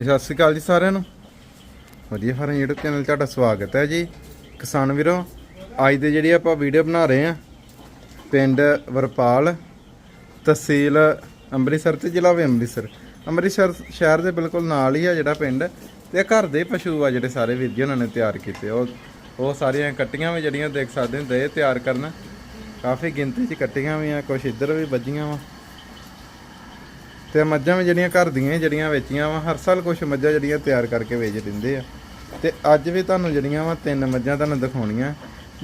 ਸਤਿ ਸ਼੍ਰੀ ਅਕਾਲ ਜੀ ਸਾਰਿਆਂ ਨੂੰ। ਵਧੀਆ ਫਾਰਮ YouTube ਚੈਨਲ 'ਚ ਤੁਹਾਡਾ ਸਵਾਗਤ ਹੈ ਜੀ। ਕਿਸਾਨ ਵੀਰੋ, ਅੱਜ ਦੇ ਜਿਹੜੀ ਆਪਾਂ ਵੀਡੀਓ ਬਣਾ ਰਹੇ ਆ ਪਿੰਡ ਵਰਪਾਲ, ਤਹਿਸੀਲ ਅੰਮ੍ਰਿਤਸਰ ਤੇ ਜ਼ਿਲ੍ਹਾ ਵੀ ਅੰਮ੍ਰਿਤਸਰ। ਅੰਮ੍ਰਿਤਸਰ ਸ਼ਹਿਰ ਦੇ ਬਿਲਕੁਲ ਨਾਲ ਹੀ ਆ ਜਿਹੜਾ ਪਿੰਡ ਤੇ ਘਰ ਦੇ ਪਸ਼ੂ ਆ ਜਿਹੜੇ ਸਾਰੇ ਵੀਰ ਜੀ, ਉਹਨਾਂ ਨੇ ਤਿਆਰ ਕੀਤੇ। ਉਹ ਉਹ ਸਾਰੀਆਂ ਕੱਟੀਆਂ ਵੀ ਜਿਹੜੀਆਂ ਦੇਖ ਸਕਦੇ ਹੁੰਦੇ, ਇਹ ਤਿਆਰ ਕਰਨ। ਕਾਫੀ ਗਿਣਤੀ 'ਚ ਕੱਟੀਆਂ ਵੀ ਆ ਕੁਝ ਇੱਧਰ ਵੀ ਵੱਜੀਆਂ ਵਾ। ਤੇ ਮੱਝਾਂ ਵੀ ਜਿਹੜੀਆਂ ਘਰ ਦੀਆਂ ਹੀ ਜਿਹੜੀਆਂ ਵੇਚੀਆਂ ਵਾ, ਹਰ ਸਾਲ ਕੁਝ ਮੱਝਾਂ ਜਿਹੜੀਆਂ ਤਿਆਰ ਕਰਕੇ ਵੇਚ ਦਿੰਦੇ ਆ। ਤੇ ਅੱਜ ਵੀ ਤੁਹਾਨੂੰ ਜਿਹੜੀਆਂ ਵਾ, ਤਿੰਨ ਮੱਝਾਂ ਤੁਹਾਨੂੰ ਦਿਖਾਉਣੀਆਂ।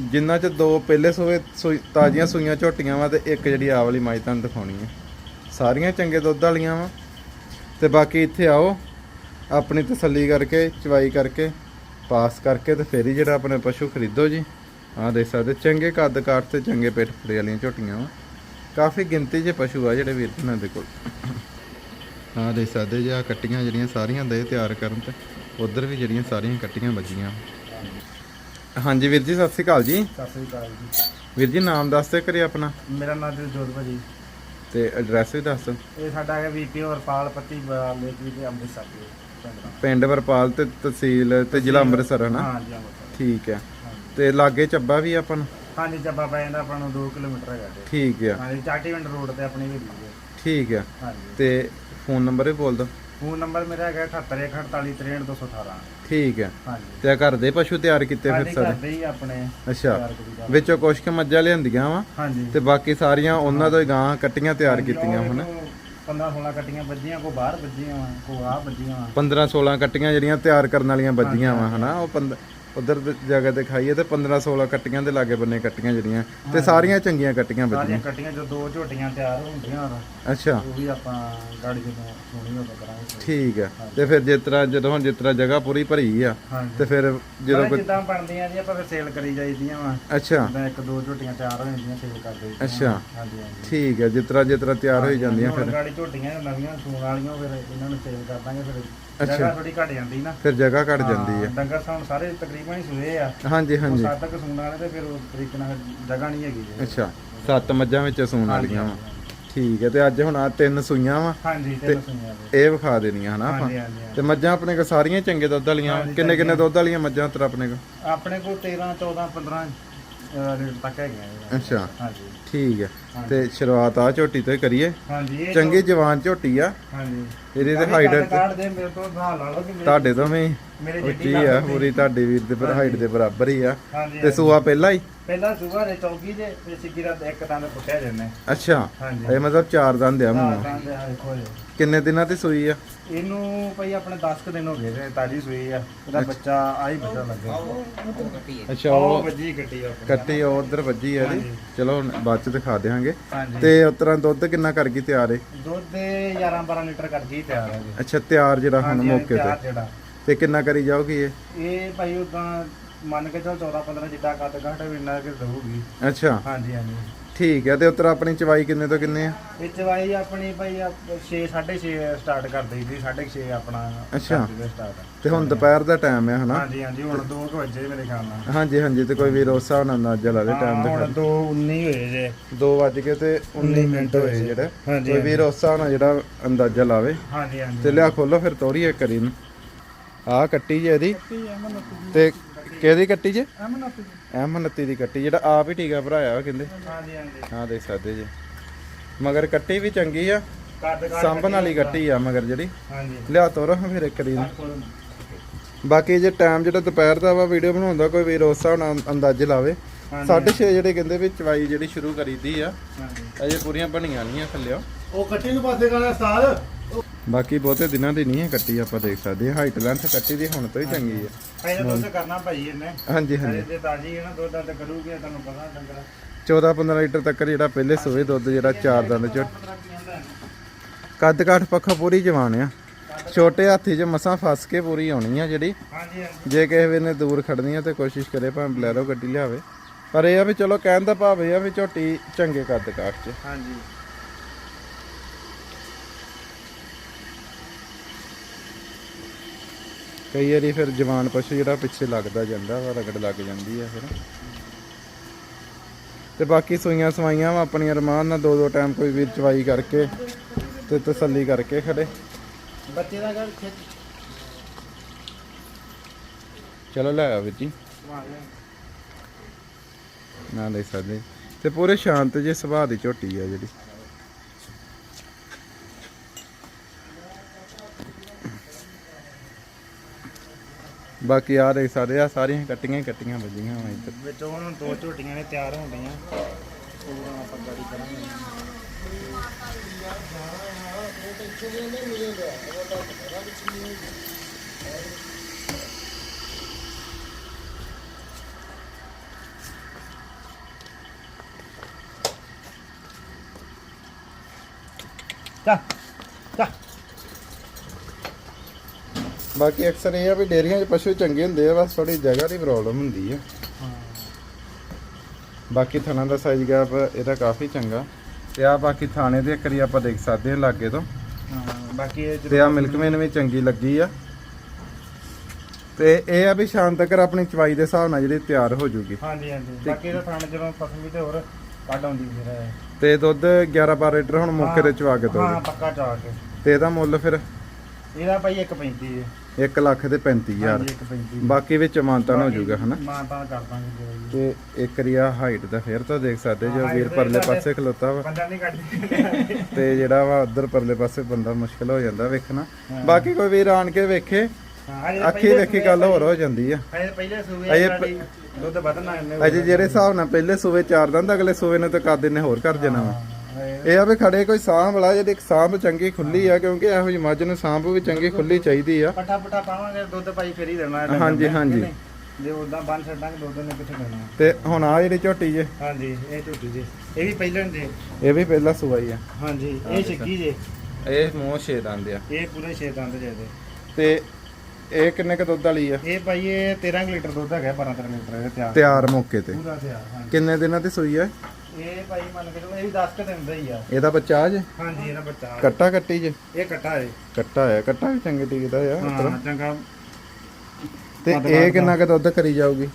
ਜਿਨ੍ਹਾਂ ਚ ਦੋ ਪਹਿਲੇ ਸੂਏ, ਸੂਈ- ਤਾਜ਼ੀਆਂ ਸੂਈਆਂ ਝੋਟੀਆਂ ਵਾ ਤੇ ਇੱਕ ਜਿਹੜੀ ਆਹ ਵਾਲੀ ਮੱਝ ਤੁਹਾਨੂੰ ਦਿਖਾਉਣੀ ਹੈ ਸਾਰੀਆਂ ਚੰਗੇ ਦੁੱਧ ਵਾਲੀਆਂ ਵਾ। ਤੇ ਬਾਕੀ ਇੱਥੇ ਆਓ, ਆਪਣੀ ਤਸੱਲੀ ਕਰਕੇ, ਚਵਾਈ ਕਰਕੇ, ਪਾਸ ਕਰਕੇ ਤੇ ਫੇਰ ਹੀ ਜਿਹੜਾ ਆਪਣੇ ਪਸ਼ੂ ਖਰੀਦੋ ਜੀ। ਆਹ ਦੇਖ ਸਕਦੇ, ਚੰਗੇ ਕੱਦ ਕਾਠ ਤੇ ਚੰਗੇ ਪੇਟ ਫੜੇ ਵਾਲੀਆਂ ਝੋਟੀਆਂ ਵਾ। ਕਾਫੀ ਗਿਣਤੀ 'ਚ ਪਸ਼ੂ ਆ ਜਿਹੜੇ ਵੀਰ ਦੇ ਕੋਲ। ਆਹ ਦੇਖ ਸਕਦੇ ਜੀ ਆਹ ਕੱਟੀਆਂ ਜਿਹੜੀਆਂ ਸਾਰੀਆਂ ਦੇ ਤਿਆਰ ਕਰਨ ਤੇ ਉਧਰ ਵੀ ਜਿਹੜੀਆਂ ਸਾਰੀਆਂ ਕੱਟੀਆਂ ਵੱਜੀਆਂ। ਹਾਂਜੀ ਵੀਰ ਜੀ ਸਤਿ ਸ਼੍ਰੀ ਅਕਾਲ ਜੀ। ਸਤਿ ਸ੍ਰੀ ਅਕਾਲ ਜੀ। ਵੀਰ ਜੀ ਨਾਮ ਦੱਸ ਦਿਓ ਕਰੀ ਆਪਣਾ। ਮੇਰਾ ਨਾਮ ਦਿਲਜੋਤ ਭਾਜੀ ਤੇ ਐਡਰੈਸ ਵੀ ਦੱਸ ਇਹ ਸਾਡਾ ਹੈ ਵੀਪੀ ਔਰਪਾਲ ਪੱਤੀ ਲੇਕ ਵੀ ਤੇ ਅੰਮ੍ਰਿਤਸਰ ਦੇ ਪਿੰਡ ਦਾ। ਪਿੰਡ ਵਰਪਾਲ ਤੇ ਤਹਿਸੀਲ ਤੇ ਜ਼ਿਲ੍ਹਾ ਅੰਮ੍ਰਿਤਸਰ ਹੈ ਨਾ ਹਾਂ ਜੀ ਅੰਮ੍ਰਿਤਸਰ। ਠੀਕ ਹੈ। ਹਾਂਜੀ। ਤੇ ਲਾਗੇ ਚੱਬਾ ਵੀ ਆਪਾਂ ਨੂੰ? ਹਾਂਜੀ ਜੱਬਾ ਪੈ ਜਾਂਦਾ ਆਪਾਂ ਨੂੰ 2 ਕਿਲੋਮੀਟਰ ਹੈਗਾ ਤੇ ਠੀਕ ਹੈ। ਹਾਂਜੀ ਚਾਟੀਵਿੰਡ ਰੋਡ ਤੇ ਆਪਣੀ ਵੀ ਹੈ। ਠੀਕ ਹੈ। ਹਾਂਜੀ। ਤੇ ਫੋਨ ਨੰਬਰ ਵੀ ਬੋਲ ਦਿਓ ਫੋਨ ਨੰਬਰ ਮੇਰਾ ਹੈਗਾ 7814463218 ਠੀਕ ਹੈ। ਹਾਂਜੀ। ਤੇ ਘਰ ਦੇ ਪਸ਼ੂ ਤਿਆਰ ਕੀਤੇ ਫਿਰ ਸਾਰੇ? ਘਰ ਦੇ ਹੀ ਆਪਣੇ ਅੱਛਾ। ਤਿਆਰ ਕਰੀਦਾ। ਵਿੱਚੋਂ ਕੁਛ ਕੁ ਮੱਝਾਂ ਲਿਆਂਦੀਆਂ ਵਾ? ਹਾਂਜੀ। ਤੇ ਬਾਕੀ ਸਾਰੀਆਂ ਉਹਨਾਂ ਤੋਂ ਹੀ ਗਾਂ ਕੱਟੀਆਂ ਤਿਆਰ ਕੀਤੀਆਂ ਹੁਣ। 15 16 ਕੱਟੀਆਂ ਵੱਜੀਆਂ ਕੋ ਬਾਹਰ ਵੱਜੀਆਂ ਵਾ ਕੋ ਆ ਵੱਜੀਆਂ। ਵਾ 15 16 ਕੱਟੀਆਂ ਜਿਹੜੀਆਂ ਤਿਆਰ ਕਰਨ ਵਾਲੀਆਂ ਵੱਜੀਆਂ ਵਾ ਹਨਾ? ਉਹ ਪੰਦ ਉਧਰ ਜਗ੍ਹਾ ਤੇ ਖਾਈਏ ਤੇ 15 16 ਕੱਟੀਆਂ ਦੇ ਲਾਗੇ ਬੰਨੇ ਕੱਟੀਆਂ ਜਿਹੜੀਆਂ ਤੇ ਸਾਰੀਆਂ ਚੰਗੀਆਂ ਕੱਟੀਆਂ ਸਾਰੀਆਂ ਕੱਟੀਆਂ ਜੋ ਦੋ ਝੋਟੀਆਂ ਤਿਆਰ ਹੁੰਦੀਆਂ ਵਾ, ਅੱਛਾ। ਉਹ ਵੀ ਆਪਾਂ ਗਾੜੀ ਜਦੋਂ ਸੋਣੀ ਹੋ ਕਰਾਂਗੇ। ਠੀਕ ਹੈ। ਤੇ ਫਿਰ ਜਿਸ ਤਰ੍ਹਾਂ ਜਦੋਂ ਹੁਣ ਜਿਸ ਤਰ੍ਹਾਂ ਜਗ੍ਹਾ ਪੂਰੀ ਭਰੀ ਆ ਹਾਂਜੀ। ਤੇ ਫਿਰ ਜਦੋਂ ਕੋਈ ਜਿੱਦਾਂ ਬਣਦੀਆਂ ਜੀ ਆਪਾਂ ਫਿਰ ਸੇਲ ਕਰੀ ਜਾਈਦੀਆਂ ਵਾ। ਅੱਛਾ। ਜਿੱਦਾਂ ਇੱਕ ਦੋ ਝੋਟੀਆਂ ਤਿਆਰ ਹੋ ਜਾਂਦੀਆਂ ਸੇਲ ਕਰ ਦੇਈਦੀਆਂ ਅੱਛਾ। ਹਾਂਜੀ ਹਾਂਜੀ। ਠੀਕ ਹੈ ਜਿਸ ਤਰ੍ਹਾਂ ਜਿਸ ਤਰ੍ਹਾਂ ਤਿਆਰ ਹੋਈ ਜਾਂਦੀਆਂ ਫਿਰ। ਗਾੜੀ ਝੋਟੀਆਂ ਨਵੀਆਂ ਸੂਣ ਵਾਲੀਆਂ ਫਿਰ ਇਹਨਾਂ ਨੂੰ ਸੇਲ ਕਰ ਦਾਂਗੇ ਫਿਰ ਜਗ੍ਹਾ ਥੋੜੀ ਘਟ ਜਾਂਦੀ ਨਾ। ਫਿਰ ਜਗ੍ਹਾ ਘਟ ਜਾਂਦੀ ਹਾਂ, ਹੈ ਡੰਗਰ ਸਾਉਣ ਸਾਰੇ ਤਕਰੀਬਨ ਹੀ ਸੂਏ ਆ। ਹਾਂਜੀ ਉਹ ਹਾਂਜੀ। ਸੱਤ ਤੱਕ ਸੂਣ ਵਾਲੇ ਤੇ ਫਿਰ ਉਸ ਤਰੀਕੇ ਨਾਲ ਜਗ੍ਹਾ ਨਹੀਂ ਹੈਗੀ ਜੀ ਅੱਛਾ ਸੱਤ ਮੱਝਾਂ ਵਿੱਚ ਸੂਣ ਹਾਂਜੀ, ਵਾਲੀਆਂ ਵਾ। ਠੀਕ ਹੈ ਤੇ ਅੱਜ ਹੁਣ ਆ ਤਿੰਨ ਸੂਈਆਂ ਵਾ। ਹਾਂਜੀ ਤਿੰਨ ਸੂਈਆਂ ਦੇ ਇਹ ਵਿਖਾ ਦੇਣੀਆਂ ਹਨਾ ਆਪਾਂ। ਹਾਂਜੀ ਹਾਂਜੀ ਹਾਂਜੀ। ਤੇ ਮੱਝਾਂ ਆਪਣੇ ਕੋਲ ਸਾਰੀਆਂ ਚੰਗੇ ਦੁੱਧ ਵਾਲੀਆਂ ਹਾਂਜੀ, ਕਿੰਨੇ ਕਿੰਨੇ ਦੁੱਧ ਵਾਲੀਆਂ ਮੱਝਾਂ ਤੇਰਾ ਆਪਣੇ ਕੋਲ? ਆਪਣੇ ਕੋਲ 13 14 15 ਰੇਟ ਤੱਕ। ਅੱਛਾ। ਹਾਂਜੀ। ਠੀਕ ਹੈ ਤੇ ਸ਼ੁਰੂਆਤ ਆ ਝੋਟੀ ਤੋਂ ਹੀ ਕਰੀਏ। ਹਾਂਜੀ ਇਹ ਚੰਗੀ ਜਵਾਨ ਝੋਟੀ ਆ। ਹਾਂਜੀ। ਇਹਦੀ ਤੇ ਹਾਈਟ ਕਾਠ ਦੇ ਮੇਰੇ ਤੋਂ ਹਿਸਾਬ ਲਾ ਲਓ ਕਿ ਮੇਰੇ- ਤੁਹਾਡੇ ਤੋਂ ਵੀ ਮੇਰੇ ਉੱਚੀ ਜਿੱਡੀ ਆ ਪੂਰੀ ਤੁਹਾਡੀ ਵੀਰ ਦੇ ਪਰ ਹਾਈਟ ਦੇ ਬਰਾਬਰ ਹੀ ਆ। ਹਾਂਜੀ ਤੇ ਸੂਆ ਪਹਿਲਾਂ ਹੀ? ਪਹਿਲਾਂ ਸੂਬਾ ਦੇ ਚੌਕੀ ਦੇ ਤੇ ਸਿੱਕੀ ਦਾ ਇੱਕ ਦੰਦ ਪੁੱਟਿਆ ਜੰਨੇ ਅੱਛਾ। ਹਾਂਜੀ। ਇਹ ਮਤਲਬ ਚਾਰ ਦੰਦ ਆ ਮੂੰਹ। ਦੇਖੋ ਜੀ। ਕਿੰਨੇ ਦਿਨਾਂ ਦੀ ਸੂਈ ਆ? ਇਹਨੂੰ ਭਈ ਆਪਣੇ 10 ਕੁ ਦਿਨ ਹੋ ਗਏ ਨੇ ਤਾਜੀ ਸੂਈ ਆ। ਇਹਦਾ ਬੱਚਾ ਆਹੀ ਬੱਚਾ ਲੱਗਿਆ ਅੱਛਾ ਉਹ ਉਹ ਵੱਜੀ ਕੱਟੀ ਆ। ਕੱਟੀ ਉਧਰ ਵੱਜੀ ਆ ਇਹਦੀ। ਚਲੋ ਹੁਣ ਬਾਅਦ ਚ ਦਿਖਾ ਦੇਵਾਂਗੇ ਹਾਂਜੀ। ਤੇ ਉਸ ਤਰ੍ਹਾਂ ਦੁੱਧ ਕਿੰਨਾ ਕਰ ਗਈ ਤਿਆਰ ਏ ਦੁੱਧ ਦੇ 11 12 ਲੀਟਰ ਕਰ ਗਈ ਤਿਆਰ ਹੈ ਜੀ। ਅੱਛਾ ਤਿਆਰ ਜਿਹੜਾ ਹੁਣ ਹਾਂਜੀ, ਮੌਕੇ ਤਿਆਰ ਤੇ ਜਿਹੜਾ। ਤੇ ਕਿੰਨਾ ਕਰੀ ਜਾਓਗੀ ਇਹ? ਇਹ ਭਾਈ ਉਦਾਂ ਮੰਨ ਕੇ ਚਲੋ 14 15 ਜਿੱਦਾਂ ਕੱਦ ਘਾਟ ਵੀ ਇੰਨਾ ਕਿ ਦਊਗੀ। ਅੱਛਾ। ਹਾਂਜੀ ਹਾਂਜੀ। ਠੀਕ ਹੈ ਤੇ ਉਤਰ ਆਪਣੀ ਚਵਾਈ ਕਿੰਨੇ ਤੋਂ ਕਿੰਨੇ ਆ? ਇਹ ਚਵਾਈ ਆਪਣੀ ਭਾਈ 6 6.5 ਸਟਾਰਟ ਕਰ ਦਈਦੀ 6.5 ਆਪਣਾ ਅੱਛਾ। ਸਟਾਰਟ ਤੇ ਹੁਣ ਦੁਪਹਿਰ ਦਾ ਟਾਈਮ ਹੈ ਹਨਾ? ਹਾਂਜੀ ਹਾਂਜੀ ਹੁਣ 2 ਵਜੇ ਮੇਰੇ ਖਿਆਲ ਨਾਲ। ਹਾਂਜੀ ਹਾਂਜੀ ਤੇ ਕੋਈ ਵੀ ਰੋਸਾ ਹੋਣਾ ਅੰਦਾਜ਼ਾ ਲਾ ਦੇ ਟਾਈਮ ਦਾ ਹੁਣ 2:19 ਹੋਏ ਜੇ। 2 ਵੱਜ ਕੇ ਤੇ 19 ਮਿੰਟ ਹੋਏ ਜਿਹੜੇ। ਕੋਈ ਵੀ ਰੋਸਾ ਹੋਣਾ ਜਿਹੜਾ ਅੰਦਾਜ਼ਾ ਲਾਵੇ। ਹਾਂਜੀ ਹਾਂਜੀ। ਤੇ ਲਿਆ ਖੋਲੋ ਫਿਰ ਤੋਰੀ ਇੱਕ ਕਰੀ ਨੂੰ ਆਹ ਕੱਟੀ ਜੇ ਇਹਦੀ। ਤੇ ਕਿਹਦੀ ਕੱਟੀ ਜੇ? ਐਮ 29 ਦੀ। ਕੱਟੀ ਜਿਹੜਾ ਆਪ ਹੀ ਟੀਕਾ ਭਰਾਇਆ ਵਾ ਕਹਿੰਦੇ? ਹਾਂਜੀ ਹਾਂਜੀ। ਹਾਂ ਦੇਖ ਸਕਦੇ ਜੀ। ਮਗਰ ਕੱਟੀ ਵੀ ਚੰਗੀ ਆ ਸਾਂਭਣ ਵਾਲੀ ਕੱਟੀ ਆ ਮਗਰ ਜਿਹੜੀ। ਹਾਂਜੀ। ਲਿਆ ਤੋਰੋ ਫਿਰ ਇੱਕ ਕਰੀ ਨੂੰ ਬਾਕੀ ਜੇ ਟਾਈਮ ਜਿਹੜਾ ਦੁਪਹਿਰ ਦਾ ਵਾ ਵੀਡੀਓ ਬਣਾਉਂਦਾ ਕੋਈ ਵੀ ਰੋਸਾ ਹੋਣਾ ਅੰਦਾਜ਼ੇ ਲਾਵੇ। ਹਾਂਜੀ। 6:30 ਜਿਹੜੇ ਕਹਿੰਦੇ ਵੀ ਚਵਾਈ ਜਿਹੜੀ ਸ਼ੁਰੂ ਕਰੀਦੀ ਆ ਹਾਂਜੀ। ਅਜੇ ਪੂਰੀਆਂ ਬਣੀਆਂ ਨਹੀਂ ਆ ਥੱਲਿਓ। ਉਹ ਕੱਟੀ ਨੂੰ ਪਾਸੇ ਕਰਨਾ ਸਟਾਰ ਬਾਕੀ ਬਹੁਤੇ ਦਿਨਾਂ ਦੀ ਨਹੀਂ ਹੈ ਕੱਟੀ ਆਪਾਂ ਦੇਖ ਸਕਦੇ ਹਾਂ। ਹਾਈਟ ਲੈਂਥ ਕੱਟੀ ਦੀ ਹੁਣ ਤੋਂ ਹੀ ਚੰਗੀ ਹੈ। ਪਹਿਲਾਂ ਦੁੱਧ ਕਰਨਾ ਭਾਈ ਇਹਨੇ। ਹਾਂਜੀ ਹਾਂਜੀ। ਤੇ ਤਾਜੀ ਹੈ ਨਾ ਦੁੱਧ ਤਾਂ ਕਰੂਗੀ ਤੁਹਾਨੂੰ ਪਤਾ ਡੰਗਰ। 14 15 ਲੀਟਰ ਤੱਕ ਜਿਹੜਾ ਪਹਿਲੇ ਸੂਏ ਦੁੱਧ ਜਿਹੜਾ ਚਾਰ ਦੰਦ ਚ। ਕੱਦ ਕਾਠ ਪੱਖਾ ਪੂਰੀ ਜਵਾਨ ਆ। ਛੋਟੇ ਹਾਥੀ 'ਚ ਮਸਾਂ ਫਸ ਕੇ ਪੂਰੀ ਆਉਣੀ ਆ ਜਿਹੜੀ। ਜੇ ਕਿਸੇ ਵੇ ਨੇ ਦੂਰ ਖੜਨੀ ਆ ਤੇ ਕੋਸ਼ਿਸ਼ ਕਰੇ ਭਾਵੇਂ ਬਲੈਰੋ ਗੱਡੀ ਲਿਆਵੇ। ਪਰ ਇਹ ਆ ਵੀ ਚਲੋ ਕਹਿਣ ਦਾ ਭਾਵ ਇਹ ਆ ਵੀ ਝੋਟੀ ਚੰਗੇ ਕੱਦ ਕਾਠ 'ਚ। ਹਾਂਜੀ। ਕਈ ਵਾਰੀ ਫਿਰ ਜਵਾਨ ਪਸ਼ੂ ਜਿਹੜਾ ਪਿੱਛੇ ਲੱਗਦਾ ਜਾਂਦਾ ਵਾ ਰਗੜ ਲੱਗ ਜਾਂਦੀ ਆ ਫਿਰ। ਤੇ ਬਾਕੀ ਸੂਈਆਂ ਸਵਾਈਆਂ ਵਾ ਆਪਣੀਆਂ ਰਮਾਨ ਨਾਲ ਦੋ ਦੋ ਟਾਈਮ ਕੋਈ ਵੀਰ ਚਵਾਈ ਕਰਕੇ ਤੇ ਤਸੱਲੀ ਕਰਕੇ ਖੜੇ। ਬੱਚੇ ਦਾ ਘਰ ਚਲੋ ਲੈ ਆ ਵੀਰ ਨਾ ਲੈ ਸਕਦੇ ਤੇ ਪੂਰੇ ਸ਼ਾਂਤ ਜੇ ਸੁਭਾਅ ਦੀ ਝੋਟੀ ਆ ਜਿਹੜੀ। ਬਾਕੀ ਆ ਦੇਖ ਸਕਦੇ ਆ, ਸਾਰੀਆਂ ਕੱਟੀਆਂ ਹੀ ਕੱਟੀਆਂ ਵੱਜੀਆਂ ਹੋਈਆਂ ਇੱਧਰ। ਵਿੱਚੋਂ ਹੁਣ ਦੋ ਝੋਟੀਆਂ ਨੇ ਤਿਆਰ ਹੋ ਗਈਆਂ ਉਹਨਾਂ ਆਪਾਂ ਗਾੜੀ ਕਰਾਂਗੇ। ਚਾ ਬਾਕੀ ਅਕਸਰ ਇਹ ਆ ਵੀ ਡੇਰੀਆਂ 'ਚ ਪਸ਼ੂ ਚੰਗੇ ਹੁੰਦੇ ਆ ਬਸ ਥੋੜੀ ਜਗ੍ਹਾ ਦੀ ਪ੍ਰੋਬਲਮ ਹੁੰਦੀ ਆ। ਬਾਕੀ ਥਣਾ ਦਾ ਸਾਈਜ਼ ਗੈਪ ਇਹਦਾ ਕਾਫੀ ਚੰਗਾ। ਤੇ ਆ ਬਾਕੀ ਥਾਣੇ ਦੇ ਕਰੀ ਆਪਾਂ ਦੇਖ ਸਕਦੇ ਹਾਂ ਲਾਗੇ ਤੋਂ। ਹਾਂ ਬਾਕੀ ਇਹ ਤੇ ਆ ਮਿਲਕਮੈਨ ਵੀ ਚੰਗੀ ਲੱਗੀ ਆ। ਤੇ ਇਹ ਆ ਵੀ ਸ਼ਾਮ ਤੱਕ ਆਪਣੀ ਚਵਾਈ ਦੇ ਹਿਸਾਬ ਨਾਲ ਜਿਹੜੀ ਤਿਆਰ ਹੋ ਜੂਗੀ। ਹਾਂਜੀ ਹਾਂਜੀ। ਬਾਕੀ ਇਹਦਾ ਥਾਣੇ ਜਦੋਂ ਫਸਲ ਤੇ ਹੋਰ ਕੱਢ ਆਉਂਦੀ ਫਿਰ। ਤੇ ਦੁੱਧ 11 12 ਲੀਟਰ ਹੁਣ ਮੌਕੇ ਤੇ ਚਵਾ ਕੇ ਹਾਂ ਦੋਗੇ ਪੱਕਾ ਚਾ ਕੇ। ਤੇ ਇਹਦਾ ਮੁੱਲ ਫਿਰ? ਇਹਦਾ ਭਾਈ 1.35 ਹੈ। 1 ਲੱਖ ਤੇ 35000 ਹਾਂਜੀ 1.35 ਬਾਕੀ ਵਿੱਚ ਮਾਨਤਾਨ ਹੋ ਜੂਗਾ ਹਨਾ? ਮਾਨਤਾ ਕਰ ਦਾਂਗੇ ਜਦੋਂ। ਤੇ ਇੱਕ ਰੀਆ ਹਾਈਟ ਦਾ ਫਿਰ ਤਾਂ ਦੇਖ ਸਕਦੇ ਜੋ ਵੀਰ ਪਰਲੇ ਪਾਸੇ ਖਲੋਤਾ ਵਾ। ਬੰਦਾ ਨਹੀਂ ਕੱਢਦੀ ਤੇ ਜਿਹੜਾ ਵਾ ਉਧਰ ਪਰਲੇ ਪਾਸੇ ਬੰਦਾ ਮੁਸ਼ਕਲ ਹੋ ਜਾਂਦਾ ਵੇਖਣਾ। ਬਾਕੀ ਕੋਈ ਵੀਰ ਆਣ ਕੇ ਵੇਖੇ ਅੱਖੀ ਵੇਖੀ ਗੱਲ ਹੋਰ ਹੋ ਜਾਂਦੀ ਆ। ਅਜੇ ਪਹਿਲੇ ਸੂਏ ਅਜੇ ਆ ਸਾਡੀ ਦੁੱਧ ਵਧਣਾ ਇਹਨੇ ਅਜੇ ਜਿਹੜੇ ਹਿਸਾਬ ਨਾਲ ਪਹਿਲੇ ਸੂਵੇ ਚਾਰ ਦੰਦ ਅਗਲੇ ਸੂਵੇ ਨੂੰ ਤਾਂ ਕਾਦੇ ਨੇ ਹੋਰ ਕਰ ਜਾਣਾ ਵਾ। ਇਹ- ਆ ਵੀ ਖੜੇ ਕੋਈ ਸਾਂਭ ਵਾਲਾ ਜਿਹੜੀ ਸਾਂਭ ਚੰਗੀ ਖੁੱਲੀ ਆ ਕਿਉਂਕਿ ਇਹੋ ਜਿਹੀ ਮੱਝ ਨੂੰ ਸਾਂਭ ਵੀ ਚੰਗੀ ਖੁੱਲੀ ਚਾਹੀਦੀ ਆ। ਪੱਠਾ ਪੱਠਾ ਪਾਵਾਂਗੇ ਦੁੱਧ ਭਾਈ ਫਿਰ ਹੀ ਦੇਣਾ ਹਾਂਜੀ, ਹਾਂਜੀ। ਜੇ ਉਦਾਂ ਬੰਨ ਛੱਡਾਂਗੇ ਦੁੱਧ ਨੇ ਕਿੱਥੇ ਦੇਣਾ? ਤੇ ਹੁਣ ਆ ਜਿਹੜੀ ਝੋਟੀ ਜੇ। ਹਾਂਜੀ ਇਹ ਝੁੱਟੀ ਜੀ। ਇਹ ਵੀ ਪਹਿਲਾਂ ਦੇ ਇਹ ਵੀ ਪਹਿਲਾ ਹੀ ਆ। ਹਾਂਜੀ ਇਹ ਛਿੱਕੀ ਜੇ। ਇਹ ਮੂੰਹ ਛੇ ਦੰਦ ਆ। ਇਹ ਪੂਰੇ 6 ਦੰਦ ਜੇ ਦੇ ਤੇ ਇਹ ਕਿੰਨੇ ਕ ਦੁੱਧ ਵਾਲੀ ਆ? ਇਹ ਭਾਈ ਇਹ 13 ਕੁ ਲੀਟਰ ਦੁੱਧ ਹੈਗਾ 12 13 ਲੀਟਰ ਇਹ ਤਿਆਰ। ਤਿਆਰ ਮੌਕੇ ਤੇ। ਪੂਰਾ ਤਿਆਰ ਹਾਂਜੀ। ਕਿੰਨੇ ਦਿਨਾਂ ਦੀ ਸੂਈ ਆ? ਇਹ ਭਾਈ ਮੰਨ ਕੇ ਚਲੋ ਇਹ ਵੀ 10 ਕੁ ਦਿਨ ਦਾ ਹੀ ਆ। ਇਹਦਾ ਬੱਚਾ ਜੇ? ਹਾਂਜੀ ਇਹਦਾ ਬੱਚਾ। ਕੱਟਾ ਕੱਟੀ ਜੇ? ਇਹ ਕੱਟਾ ਹੈ। ਕੱਟਾ ਆ ਕੱਟਾ ਵੀ ਚੰਗੇ ਟਿਕਦਾ ਆ ਇਸ ਤਰ੍ਹਾਂ। ਹਾਂ ਚੰਗਾ। ਤੇ ਇਹ ਕਿੰਨਾ ਕ ਦੁੱਧ ਕਰੀ ਜਾਊਗੀ?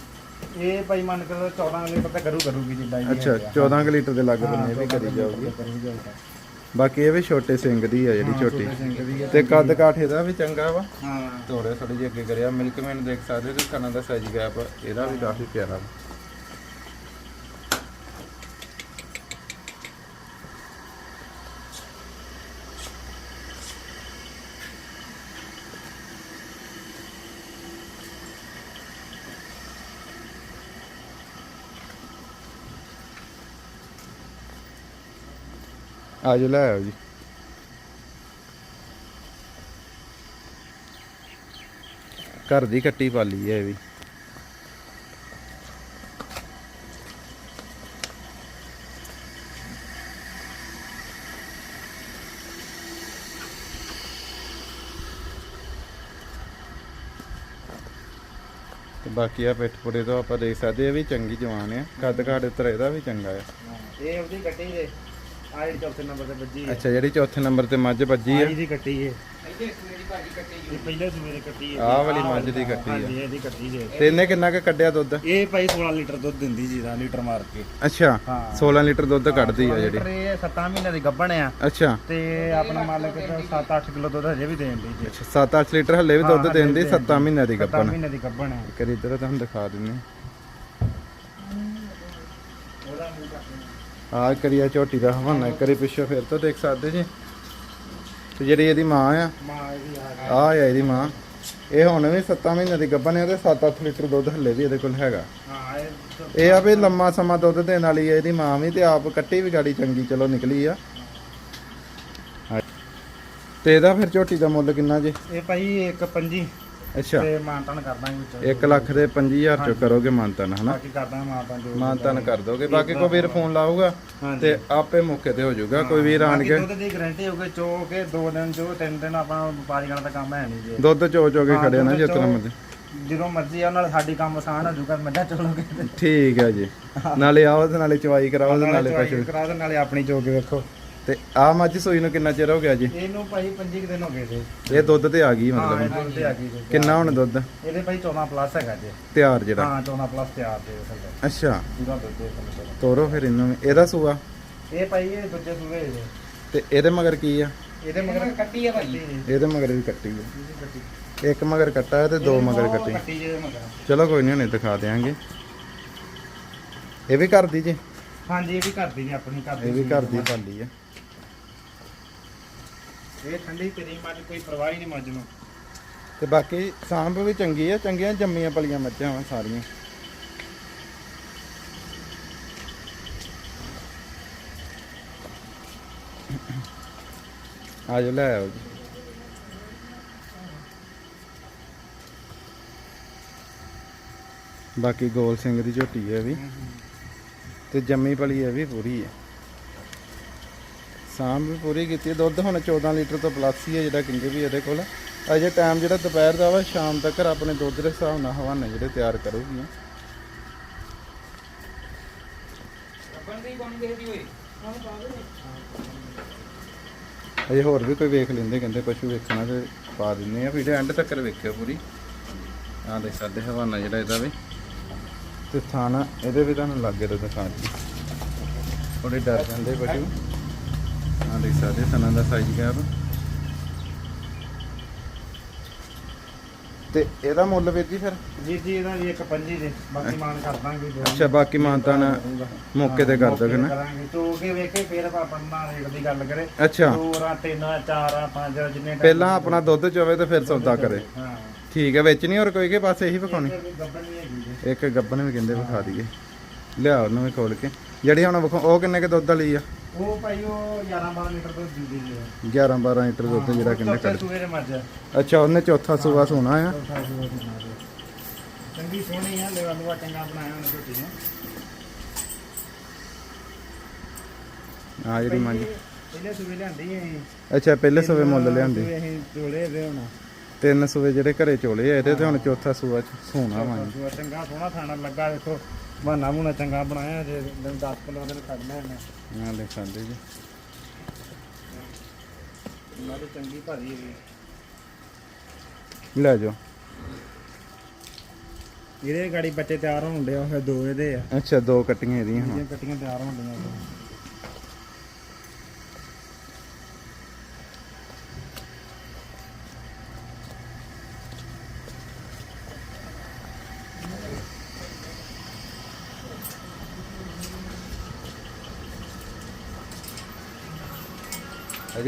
ਇਹ ਭਾਈ ਮੰਨ ਕੇ ਚਲੋ 14 ਲੀਟਰ ਤਾਂ ਕਰੂ ਕਰੂਗੀ ਜਿੱਦਾਂ ਇਹ ਅੱਛਾ 14 ਕ ਲੀਟਰ ਦੇ ਲੱਗ ਬੰਨੇ ਵੀ ਕਰੀ ਜਾਊਗੀ। ਬਾਕੀ ਇਹ ਵੀ ਛੋਟੇ ਸਿੰਘ ਦੀ ਆ ਜਿਹੜੀ ਛੋਟੀ। ਤੇ ਕੱਦ ਕਾਠ ਇਹਦਾ ਵੀ ਚੰਗਾ ਵਾ। ਹਾਂ। ਥੋੜੇ ਥੋੜੀ ਜਿਹੀ ਅੱਗੇ ਕਰਿਆ ਮਿਲਕਮੈਨ ਦੇਖ ਸਕਦੇ ਤੇ ਖਾਣਾ ਦਾ ਸਾਈਜ਼ ਗੈਪ ਇਹਦਾ ਵੀ ਕਾਫੀ ਪਿਆਰਾ ਵਾ। ਆਜੋ ਲੈ ਆਓ ਜੀ। ਘਰ ਦੀ ਕੱਟੀ ਪਾਲੀ ਹੈ ਇਹ ਵੀ। ਤੇ ਬਾਕੀ ਆ ਪਿੱਠ ਪੁੜੇ ਤੋਂ ਆਪਾਂ ਦੇਖ ਸਕਦੇ ਆ ਵੀ ਚੰਗੀ ਜਵਾਨ ਆ। ਕੱਦ ਕਾਠ ਉੱਤਰ ਇਹਦਾ ਵੀ ਚੰਗਾ ਆ। ਇਹ ਉਹਦੀ ਕੱਟੀ ਜੇ ਆਹ ਜਿਹੜੀ ਚੌਥੇ ਨੰਬਰ ਤੇ ਵੱਜੀ ਹੈ। ਅੱਛਾ ਜਿਹੜੀ ਚੌਥੇ ਨੰਬਰ ਤੇ ਮੱਝ ਵੱਜੀ ਆ ਆਹ ਇਹਦੀ ਕੱਟੀ ਹੈ। ਇਹ ਪਹਿਲੇ ਸੂਏ ਦੀ ਕੱਟੀ ਹੈ। ਆਹ ਵਾਲੀ ਮੱਝ ਦੀ ਕੱਟੀ ਆ ਹਾਂਜੀ ਇਹਦੀ ਕੱਟੀ ਜੇ ਤੇ ਇਹਨੇ ਕਿੰਨਾ ਕੁ ਕੱਢਿਆ ਦੁੱਧ? ਇਹ ਭਾਈ 16 ਲੀਟਰ ਦੁੱਧ ਦਿੰਦੀ ਜੀ ਦਾ ਲੀਟਰ ਮਾਰ ਕੇ। ਅੱਛਾ ਹਾਂ। 16 ਲੀਟਰ ਦੁੱਧ ਕੱਢਦੀ ਆ ਜਿਹੜੀ। ਇਹ 7 ਮਹੀਨੇ ਦੀ ਗੱਭਣ ਆ। ਅੱਛਾ। ਤੇ ਆਪਣਾ ਮਾਲਕ 7-8 ਕਿਲੋ ਦੁੱਧ ਹਜੇ ਵੀ ਦੇਣ ਦੀ ਜੀ। 7-8 ਲੀਟਰ ਹੱਲੇ ਵੀ ਦੁੱਧ ਦੇਣ ਦੀ 7 ਮਹੀਨਿਆਂ ਦੀ 7 ਗੱਪਨ ਮਹੀਨੇ ਦੀ ਗੱਭਣ ਆ। ਕਰੀ ਇਧਰ ਤੁਹਾਨੂੰ ਦਿਖਾ ਦਿੰਨੇ ਆ ਕਰੀਆ ਝੋਟੀ ਦਾ ਹਵਾਨਾ ਕਰੀ ਪਿੱਛੋਂ ਫਿਰ ਤੋਂ ਦੇਖ ਸਕਦੇ ਜੀ। ਤੇ ਜਿਹੜੀ ਇਹਦੀ ਮਾਂ ਆ ਮਾਂ ਇਹਦੀ ਆ ਆ ਆ ਇਹਦੀ ਮਾਂ। ਇਹ ਹੁਣ ਵੀ 7 ਮਹੀਨਿਆਂ ਦੀ ਗੱਭਨ ਹੈ ਤੇ 7-8 ਲੀਟਰ ਦੁੱਧ ਹੱਲੇ ਵੀ ਇਹਦੇ ਕੋਲ ਹੈਗਾ। ਇਹ ਆ ਵੀ ਲੰਮਾ ਸਮਾਂ ਦੁੱਧ ਦੇਣ ਵਾਲੀ ਹੈ ਇਹਦੀ ਮਾਂ ਵੀ ਤੇ ਆਪ ਕੱਟੀ ਵੀ ਗਾੜੀ ਚੰਗੀ, ਚਲੋ ਨਿਕਲੀ ਆ। ਤੇ ਇਹਦਾ ਫਿਰ ਝੋਟੀ ਦਾ ਮੁੱਲ ਕਿੰਨਾ ਜੀ? ਇਹ ਭਾਈ ਇੱਕ ਪੰਜੀ। ਅੱਛਾ। ਤੇ ਮਾਨਤਨ ਕਰਦਾਂਗੇ ਵਿੱਚ। 1 ਲੱਖ ਦੇ 25000 ਚੋਂ ਕਰੋਗੇ ਮਾਨਤਨ ਹਨਾ? ਬਾਕੀ ਕਰਦਾਂਗੇ ਮਾਨਤਨ ਜੋ ਮਾਨਤਨ ਕਰ ਦੋਗੇ। ਬਾਕੀ ਕੋਈ ਵੀਰ ਫੋਨ ਲਾਊਗਾ ਤੇ ਆਪੇ ਮੌਕੇ ਤੇ ਹੋ ਜਾਊਗਾ। ਕੋਈ ਵੀਰ ਆਣ ਕੇ ਦੁੱਧ ਦੀ ਗਾਰੰਟੀ ਹੋਊਗੀ ਚੋ ਕੇ ਦੋ ਦਿਨ ਚੋ ਤਿੰਨ ਦਿਨ ਆਪਣਾ ਵਪਾਰੀ ਵਾਲਾ ਤਾਂ ਕੰਮ ਹੈ ਨਹੀਂ ਜੀ। ਦੁੱਧ ਚੋ ਚੋ ਕੇ ਖੜੇ ਨਾ ਜਿਤਨਾ ਮਰਜ਼ੀ। ਜਦੋਂ ਮਰਜ਼ੀ ਆ ਨਾਲ ਸਾਡੀ ਕੰਮ ਆਸਾਨ ਹੋ ਜਾਊਗਾ ਮੱਝਾਂ ਚੋਲੋਗੇ ਠੀਕ ਹੈ ਜੀ। ਨਾਲੇ ਆਓ ਤੇ ਨਾਲੇ ਚਵਾਈ ਕਰਾਓ ਤੇ ਨਾਲੇ ਪਸ਼ੂ। ਕਰਾ ਦੇ ਨਾਲੇ ਆਪਣੀ ਚੋ ਕੇ ਵੇਖੋ। ਤੇ ਆ ਮੱਝ ਸੂਈ ਨੂੰ ਕਿੰਨਾ ਚਿਰ ਹੋ ਗਿਆ ਜੀ? ਇਹਨੂੰ ਭਾਈ 25 ਦਿਨ ਹੋ ਗਏ ਜੀ। ਇਹ ਦੁੱਧ ਤੇ ਆ ਗਈ ਹਾਂ ਇਹ ਮਤਲਬ ਦੁੱਧ ਤੇ ਆ ਗਈ ਜੀ। ਕਿੰਨਾ ਹੁਣ ਦੁੱਧ? ਇਹਦੇ ਭਾਈ 14 ਪਲੱਸ ਹੈਗਾ ਜੀ। ਤਿਆਰ ਜਿਹੜਾ? ਹਾਂ 14 ਪਲੱਸ ਤਿਆਰ ਦੇ ਥੱਲੇ ਅੱਛਾ। ਪੂਰਾ ਦੁੱਧ ਦੇ ਥੱਲੇ ਤੋਰੋ ਫਿਰ ਇਹਨੂੰ ਵੀ। ਇਹਦਾ ਸੂਆ? ਇਹ ਭਾਈ ਇਹ ਦੂਜੇ ਸੂਏ ਜੀ ਤੇ ਇਹਦੇ ਮਗਰ ਕੀ ਆ? ਇਹਦੇ ਮਗਰ ਕੱਟੀ ਹੈ ਭਾਈ। ਇਹਦੇ ਮਗਰ ਵੀ ਕੱਟੀ ਆ। ਕੱਟੀ। ਇੱਕ ਮਗਰ ਕੱਟਾ ਹੈ ਤੇ ਦੋ ਮਗਰ ਕੱਟੇ। ਕੱਟੀ ਜੇ ਮਗਰ। ਚਲੋ ਕੋਈ ਨਹੀਂ ਹੁਣੇ ਦਿਖਾ ਦੇਾਂਗੇ ਇਹ ਵੀ ਘਰ ਦੀ ਜੀ? ਹਾਂਜੀ ਇਹ ਵੀ ਕਰਦੀ ਨੇ ਆਪਣੀ ਕਰਦੀ ਇਹ ਵੀ ਘਰ ਦੀ ਪਾਲੀ ਹੈ ਇਹ ਠੰਡੀ ਤੇਰੀ ਮੱਝ ਕੋਈ ਪਰਵਾਹ ਹੀ ਨਹੀਂ ਮੱਝ ਨੂੰ। ਤੇ ਬਾਕੀ ਸਾਂਭ ਵੀ ਚੰਗੀ ਹੈ ਚੰਗੀਆਂ ਜੰਮੀਆਂ ਪਲੀਆਂ ਮੱਝਾਂ ਵਾ ਸਾਰੀਆਂ। ਆ ਜਾਓ ਲੈ ਆਓ ਜੀ। ਬਾਕੀ ਗੋਲ ਸਿੰਘ ਦੀ ਝੋਟੀ ਹੈ ਵੀ ਤੇ ਜੰਮੀ ਪਲੀ ਇਹ ਵੀ ਪੂਰੀ ਹੈ ਸਾਂਭ ਵੀ ਪੂਰੀ ਕੀਤੀ ਹੈ। ਦੁੱਧ ਹੁਣ 14 ਲੀਟਰ ਤੋਂ ਪਲੱਸ ਹੀ ਹੈ ਜਿਹੜਾ ਕਹਿੰਦੇ ਵੀ ਇਹਦੇ ਕੋਲ। ਅਜੇ ਟਾਈਮ ਜਿਹੜਾ ਦੁਪਹਿਰ ਦਾ ਵਾ, ਸ਼ਾਮ ਤੱਕ ਆਪਣੇ ਦੁੱਧ ਦੇ ਹਿਸਾਬ ਨਾਲ ਹਵਾਨੇ ਜਿਹੜੇ ਤਿਆਰ ਕਰੂਗੀ। ਅਜੇ ਹੋਰ ਵੀ ਕੋਈ ਵੇਖ ਲੈਂਦੇ, ਕਹਿੰਦੇ ਪਸ਼ੂ ਵੇਖਣਾ ਤੇ ਪਾ ਦਿੰਦੇ ਆ। ਵੀਡੀਓ ਐਂਡ ਤੱਕ ਵੇਖਿਓ ਪੂਰੀ। ਆਹ ਦੇਖ ਸਕਦੇ ਹਵਾਨਾ ਜਿਹੜਾ ਇਹਦਾ ਵੀ। ਤੇ ਥਾਣਾ ਇਹਦੇ ਵੀ ਤੁਹਾਨੂੰ ਲੱਗੇ ਤੋਂ ਦਿਖਾ ਦੀ ਥੋੜੇ ਡਰ ਜਾਂਦੇ ਪਸ਼ੂ। ਆਹ ਦੇਖ ਸਕਦੇ ਥਣਾ ਦਾ ਸਾਈਜ਼ ਵਾ। ਤੇ ਇਹਦਾ ਮੁੱਲ ਵੀਰ ਜੀ ਫਿਰ? ਜੀ ਜੀ ਇਹਦਾ ਜੀ ਇੱਕ ਪੰਜੀ ਦੇ ਬਾਕੀ ਮਾਨ ਕਰ ਦਾਂਗੇ ਜੋ ਅੱਛਾ ਬਾਕੀ ਮਾਨਤਾ ਨਾ ਮੌਕੇ ਤੇ ਕਰ ਦੋਗੇ ਨਾ। ਕਰਾਂਗੇ ਤੋ ਕੇ ਵੇਖੇ ਫਿਰ ਆਪਾਂ ਆਪਣਾ ਰੇਟ ਦੀ ਗੱਲ ਕਰੇ। ਅੱਛਾ। ਦੋ ਰਾਂ ਤਿੰਨ ਰਾਂ, ਚਾਰ ਰਾਂ, ਪੰਜ ਰਾਂ, ਜਿੰਨੇ ਪਹਿਲਾਂ ਆਪਣਾ ਦੁੱਧ ਚੋਵੇ ਤੇ ਫਿਰ ਸੌਦਾ ਕਰੇ। ਹਾਂ। ਠੀਕ ਹੈ ਵਿੱਚ ਨਹੀਂ ਹੋਰ ਕੋਈ ਕੇ ਪਾਸੇ ਇਹੀ ਵਿਖਾਉਣੀ? ਇੱਕ ਗੱਬਨ ਵੀ ਕਹਿੰਦੇ ਵਿਖਾ ਦਈਏ। ਲਿਆ ਉਹਨੂੰ ਵੀ ਖੋਲ ਕੇ। ਜਿਹੜੀ ਹੁਣ ਵਿਖਾ ਉਹ ਕਿੰਨੇ ਕੇ ਦੁੱਧ ਵਾਲੀ ਆ? ਉਹ ਭਾਈ ਉਹ 11 12 ਲੀਟਰ ਦੁੱਧ ਦਿੰਦੀ ਜੀ 11 12 ਲੀਟਰ ਦੁੱਧ ਜਿਹੜਾ ਕਹਿੰਦੇ ਕੱਢ ਸੂਏ ਦੇ ਮੱਝ ਆ। ਅੱਛਾ ਉਹਨੇ ਚੌਥਾ ਸੂਆ ਸੋਣਾ ਆ? ਚੌਥਾ ਸੂਏ ਦੀ ਮੱਝ ਆ। ਚੰਗੀ ਸੋਹਣੀ ਆ ਲੈਵਾ ਲੂਆ ਚੰਗਾ ਬਣਾਇਆ ਉਹਨੇ ਝੋਟੀ ਨੇ। ਆ ਜਿਹੜੀ ਮੰਜ ਪਹਿਲੇ ਸੂਏ ਲਿਆਂਦੀ ਅਸੀਂ। ਅੱਛਾ ਪਹਿਲੇ ਸੂਏ ਮੁੱਲ ਲਿਆਂਦੀ। ਸੂਏ ਅਸੀਂ ਚੋਲੇ ਦੇ ਹੁਣ। ਤਿੰਨ ਸੂਏ ਜਿਹੜੇ ਘਰੇ ਚੋਲੇ ਆ ਇਹਦੇ ਤੇ ਹੁਣ ਚੌਥਾ ਸੂਆ ਚ ਸੋਣਾ ਵਾ। ਜੀ। ਸੂਆ ਚੰਗਾ ਸੋਹਣਾ ਥਾਣਾ ਲੱਗਾ ਦੇਖੋ। ਬਹਾਨਾ ਬੂਨਾ ਚੰਗਾ ਬਣਾਇਆ ਜੇ 10 ਕਿਲੋ ਦੇ ਖੜਨਾ ਇਹਨੇ। ਆਹ ਦੇਖ ਸਕਦੇ ਜੀ। ਮੱਝ ਚੰਗੀ ਭਾਰੀ ਹੈ ਲੈ ਜਾਓ। ਇਹਦੇ ਗਾੜੀ ਬੱਚੇ ਤਿਆਰ ਹੋਣ ਡਿਆ ਫਿਰ ਦੋ ਇਹਦੇ ਆ। ਅੱਛਾ ਦੋ ਕੱਟੀਆਂ ਇਹਦੀਆਂ ਹਾਂ ਕੱਟੀਆਂ ਤਿਆਰ ਹੋਣ ਡੀਆਂ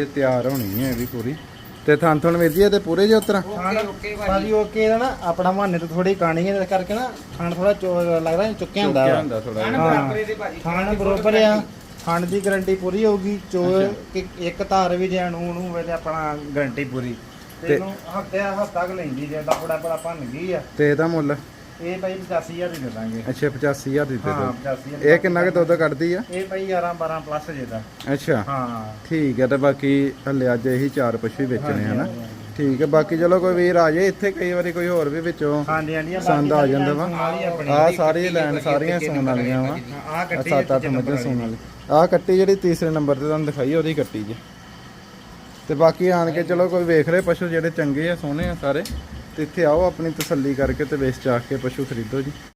ਅਜੇ ਤਿਆਰ ਹੋਣੀ ਹੈ ਇਹ ਵੀ ਪੂਰੀ। ਤੇ ਥਾਂ ਥਣ ਵੀਰ ਜੀ ਇਹਦੇ ਪੂਰੇ ਜੇ ਉਤਰਾ। ਭਾਜੀ। ਓਕੇ ਦਾ ਨਾ ਆਪਣਾ ਮਹਾਨੇ ਤੋਂ ਥੋੜੀ ਕਾਣੀ ਹੈ ਇਸ ਕਰਕੇ ਨਾ ਖਾਣ ਥੋੜਾ ਲੱਗਦਾ ਚੁੱਕਿਆ ਹੁੰਦਾ ਵਾ। ਹੁੰਦਾ ਥੋੜਾ ਹਾਂ। ਖਾਣ ਬਰੋਬਰ ਆ। ਖਾਣ ਦੀ ਗਾਰੰਟੀ ਪੂਰੀ ਹੋਊਗੀ ਚੋ ਕਿ ਇੱਕ ਧਾਰ ਵੀ ਜੇ ਨੂੰ ਨੂੰ ਹੋਵੇ ਤੇ ਆਪਣਾ ਗਾਰੰਟੀ ਪੂਰੀ। ਤੇ ਤੇ- ਇਹਨੂੰ ਹਫ਼ਤੇ ਹਫਤਾ ਕ ਲੈਂਦੀ ਜੇ ਦਾ ਬੜਾ ਬੜਾ ਭੰਨ ਗਈ ਆ। ਤੇ ਇਹਦਾ ਮੁੱਲ? ਇਹ ਭਾਈ 85000 ਦੀ ਦੇ ਦਾਂਗੇ। ਅੱਛਾ 85000 ਦੀ ਦੇ ਹਾਂ ਦਿਓ 85000 ਇਹ ਕਿੰਨਾ ਕੁ ਦੁੱਧ ਕੱਢਦੀ ਆ? ਇਹ ਭਾਈ 11 12 ਪਲੱਸ ਜੇ ਦਾ। ਅੱਛਾ। ਹਾਂ। ਠੀਕ ਹੈ ਤੇ ਬਾਕੀ ਹੱਲੇ ਅੱਜ ਇਹੀ ਚਾਰ ਪਸ਼ੂ ਹੀ ਵੇਚਣੇ ਹਨਾ। ਠੀਕ ਹੈ ਬਾਕੀ ਚਲੋ ਕੋਈ ਵੀਰ ਆ ਜਾਏ ਇੱਥੇ ਕਈ ਵਾਰੀ ਕੋਈ ਹੋਰ ਵੀ ਵਿੱਚੋਂ ਹਾਂਜੀ ਹਾਂਜੀ ਆਹ ਪਸੰਦ ਆ ਜਾਂਦਾ ਵਾ। ਆ ਸਾਰੀ ਲੈਣ ਸਾਰੀਆਂ ਸੌਣ ਵਾਲੀਆਂ ਵਾ। ਆ ਕੱਟੀ ਸੱਤ ਅੱਠ ਮੱਝਾਂ ਸੌਣ ਵਾਲੀ। ਆ ਕੱਟੀ ਜਿਹੜੀ ਤੀਸਰੇ ਨੰਬਰ ਤੇ ਤੁਹਾਨੂੰ ਦਿਖਾਈ ਉਹਦੀ ਕੱਟੀ ਜੀ। ਤੇ ਬਾਕੀ ਆਣ ਕੇ ਚਲੋ ਕੋਈ ਵੇਖ ਲੈ ਪਸ਼ੂ ਜਿਹੜੇ ਚੰਗੇ ਆ ਸੋਹਣੇ ਆ ਸਾਰੇ। ਤੇ ਇੱਥੇ ਆਓ ਆਪਣੀ ਤਸੱਲੀ ਕਰਕੇ ਤੇ ਵੇਚ ਚਾਖ ਕੇ ਪਸ਼ੂ ਖਰੀਦੋ ਜੀ।